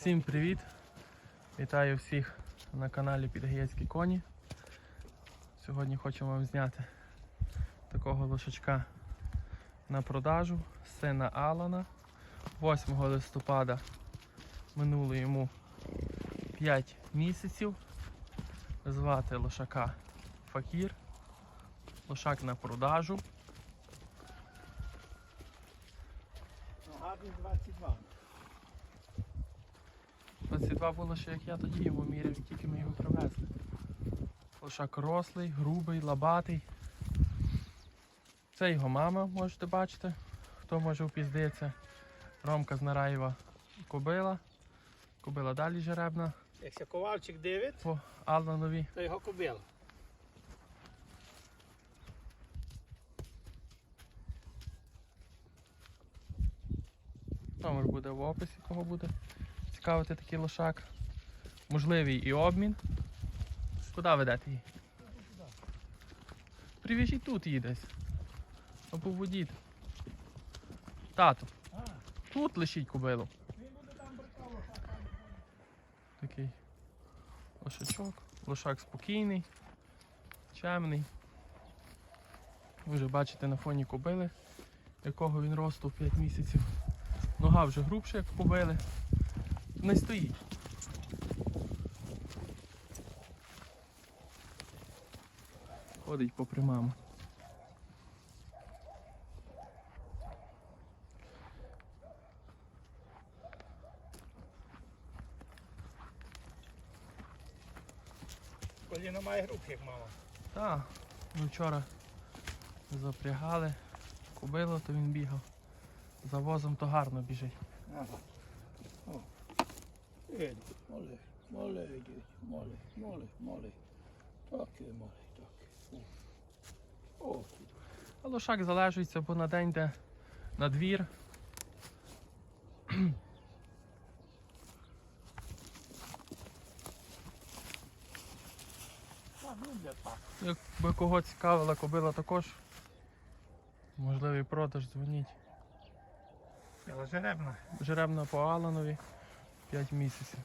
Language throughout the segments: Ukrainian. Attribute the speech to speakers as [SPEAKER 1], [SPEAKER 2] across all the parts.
[SPEAKER 1] Всім привіт! Вітаю всіх на каналі Підгаєцькі коні. Сьогодні хочемо вам зняти такого лошачка на продажу, сина Алана. 8 листопада минуло йому 5 місяців. Звати лошака Факір. Лошак на продажу.
[SPEAKER 2] Гарний 22.
[SPEAKER 1] 22 було ще як я тоді йому міряв, тільки ми його привезли. Лошак рослий, грубий, лабатий. Це його мама, можете бачити. Хто може впіздитися. Ромка з Нараєва кобила. Кобила далі жеребна.
[SPEAKER 2] Якщо ковальчик дивить,
[SPEAKER 1] По Алланові.
[SPEAKER 2] то його кобила.
[SPEAKER 1] Номер буде в описі, кого буде цікавити такий лошак. Можливий і обмін. Куди ведете її? Привіжіть тут її десь. Або водіть. Тату, тут лишіть кобилу. Такий лошачок. Лошак спокійний, чемний. Ви вже бачите на фоні кобили, якого він росту в 5 місяців. Нога вже грубша, як кобили. Не стоїть. Ходить попри маму.
[SPEAKER 2] Коліно має груб, як мама.
[SPEAKER 1] Так, ми вчора запрягали кобилу, то він бігав. За возом то гарно біжить.
[SPEAKER 2] Ага. О. Іди, моли, моли, моли, моли, моли. Так, моли, так. О, О.
[SPEAKER 1] А лошак залежується, бо на день йде на двір. Якби кого цікавила кобила також. Можливий продаж, дзвоніть.
[SPEAKER 2] Жеребна.
[SPEAKER 1] Жеребна по Аланові 5 місяців.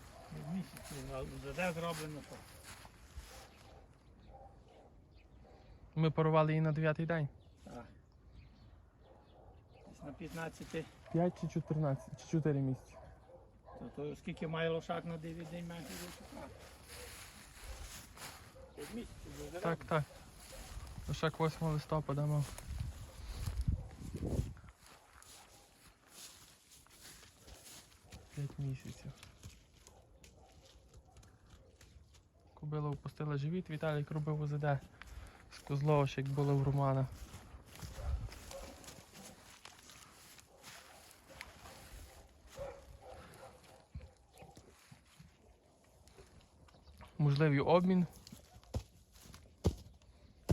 [SPEAKER 2] Місяць, де зроблено то.
[SPEAKER 1] Ми парували її на 9 день.
[SPEAKER 2] Так. Десь на 15,
[SPEAKER 1] 5 чи 14, чи 4 місяці.
[SPEAKER 2] то, то скільки має лошак на 9 день менше лошака. П'ять місяців.
[SPEAKER 1] Так, так. Лошак 8 листопада мав. Місяців. Кобила впустила живіт, Віталій робив УЗД з Козлова, ще як було в Романа. Можливий обмін.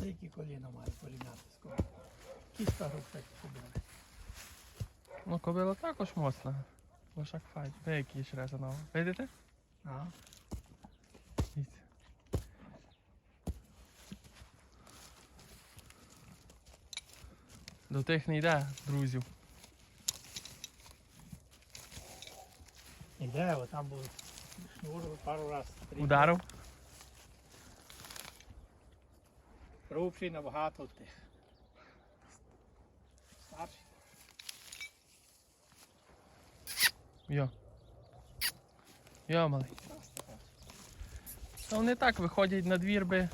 [SPEAKER 2] Які коліна має порівняти з кого? Кіста як кобила.
[SPEAKER 1] Ну, кобила також моцна. Лошак файт. Де який ще раз нова. Видите?
[SPEAKER 2] Ага.
[SPEAKER 1] Дивіться. До тих не йде, друзів.
[SPEAKER 2] Іде, о, там був шнур пару раз. стріляв.
[SPEAKER 1] Ударив.
[SPEAKER 2] Грубший набагато тих. Старший.
[SPEAKER 1] Йо. Йо, малий. Та вони так виходять на двір би.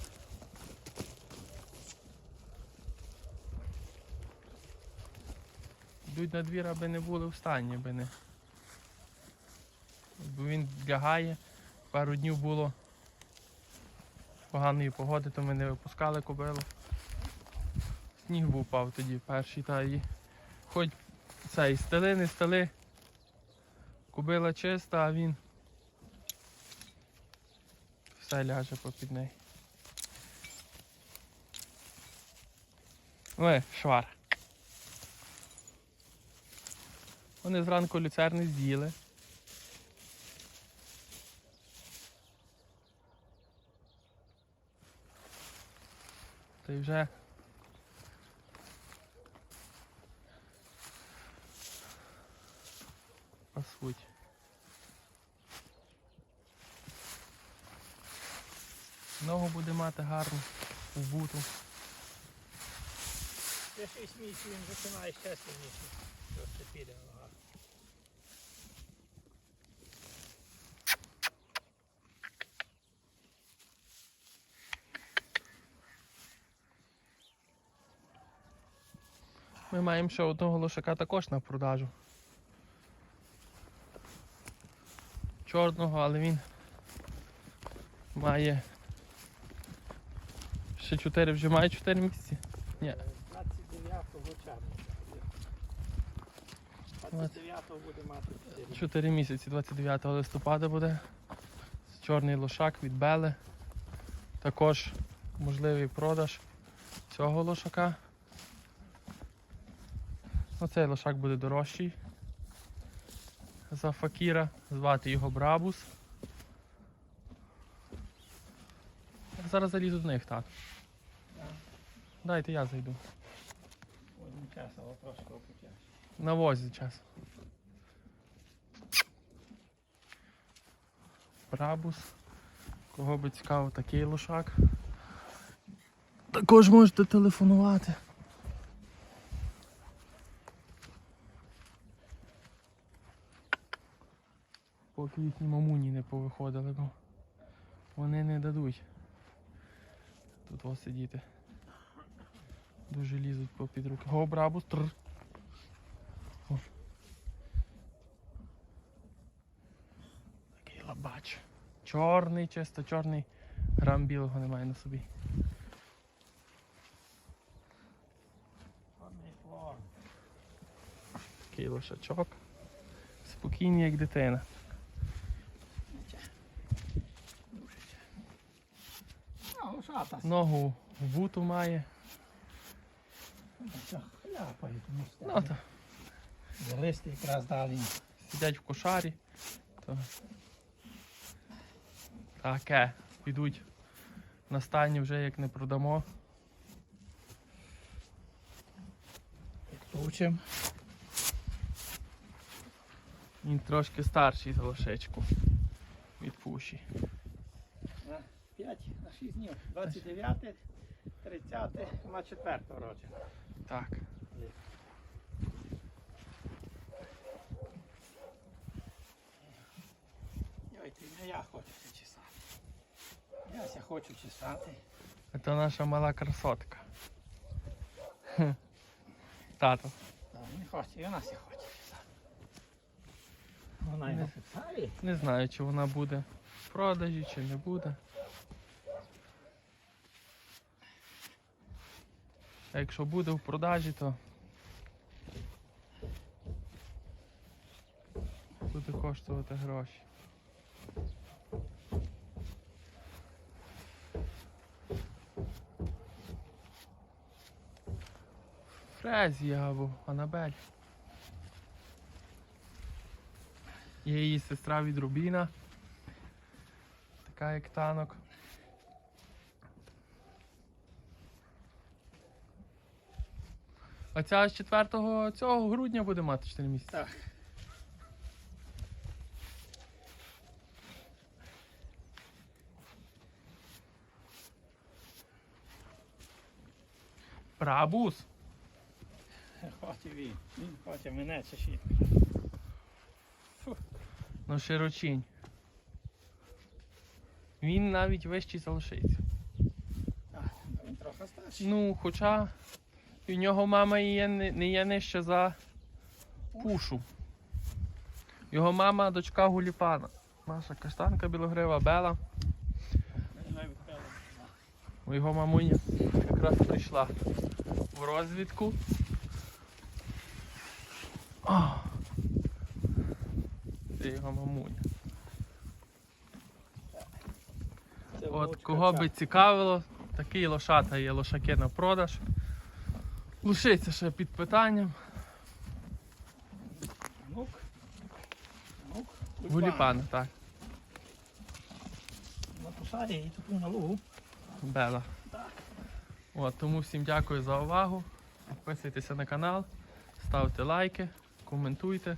[SPEAKER 1] Йдуть на двір, аби не були в стані, аби не. Бо він лягає. Пару днів було поганої погоди, то ми не випускали кобилу. Сніг був впав тоді перший та і хоч цей стели, не стели. Кобила чиста, а він все ляже попід неї. Ой, швар. Вони зранку люцерни з'їли. Та й вже пасуть. Ногу буде мати гарну, вбуту.
[SPEAKER 2] Ще 6 місяців він починає ще сильніше. Просто піде нога.
[SPEAKER 1] Ми маємо ще одного лошака також на продажу. Чорного, але він має ще 4, вже має 4 місяці. Ні.
[SPEAKER 2] 29 червня. 29 буде мати 4.
[SPEAKER 1] 4 місяці, 29 листопада буде. Чорний лошак від Бели. Також можливий продаж цього лошака. Оцей лошак буде дорожчий. За факіра. Звати його Брабус. Зараз залізу до них, так. Дайте я зайду.
[SPEAKER 2] Час, але трошки опутяш.
[SPEAKER 1] На возі час. Брабус. Кого би цікаво такий лошак. Також можете телефонувати. Поки їхні мамуні не повиходили, бо вони не дадуть. Тут ось сидіти. Дуже лізуть по під руки. Го, брабус. Тр. Такий лабач. Чорний, чисто чорний. Грам білого немає на собі. Такий лошачок. Спокійний, як дитина.
[SPEAKER 2] Ну.
[SPEAKER 1] Ногу в буту має.
[SPEAKER 2] Що, хляпає, тому
[SPEAKER 1] Ну, то
[SPEAKER 2] Листи якраз далі.
[SPEAKER 1] сидять в кошарі. То... Таке. Підуть на стані вже як не продамо.
[SPEAKER 2] Тучим.
[SPEAKER 1] Він трошки старший за лошечку. Від пуші.
[SPEAKER 2] 5 на 6 днів. 29, 30, на 4 році.
[SPEAKER 1] Так.
[SPEAKER 2] Ой, ти не я хочу чесати. Я хочу чесати.
[SPEAKER 1] Це наша мала красотка. Хе. Тато.
[SPEAKER 2] Та не хоче, і вона ся хоче чесати. Вона його
[SPEAKER 1] Не.
[SPEAKER 2] питає.
[SPEAKER 1] Не знаю, чи вона буде в продажі, чи не буде. А якщо буде в продажі, то буде коштувати гроші. Фрезія або Анабель. Є її сестра від Рубіна. Така як танок. А ця з 4 цього грудня буде мати 4 місяці.
[SPEAKER 2] Так.
[SPEAKER 1] Брабус.
[SPEAKER 2] Хоче він. Він хоче мене чи ще.
[SPEAKER 1] Ну широчінь. Він навіть вищий залишиться.
[SPEAKER 2] Він трохи старший.
[SPEAKER 1] Ну, хоча в нього мама є, не не є нижче за пушу. Його мама дочка Гуліпана. Наша каштанка білогрива Бела. Його мамуня якраз прийшла в розвідку. О! Це його мамуня.
[SPEAKER 2] Це
[SPEAKER 1] От кого би цікавило, такий лошата є лошаки на продаж. Лишиться ще під питанням.
[SPEAKER 2] Внук. Внук.
[SPEAKER 1] Гуліпан, так,
[SPEAKER 2] На посаді і тут на лугу.
[SPEAKER 1] Бела. От, тому всім дякую за увагу. Підписуйтеся на канал, ставте лайки, коментуйте.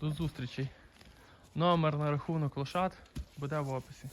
[SPEAKER 1] До зустрічі. Номер на рахунок лошад буде в описі.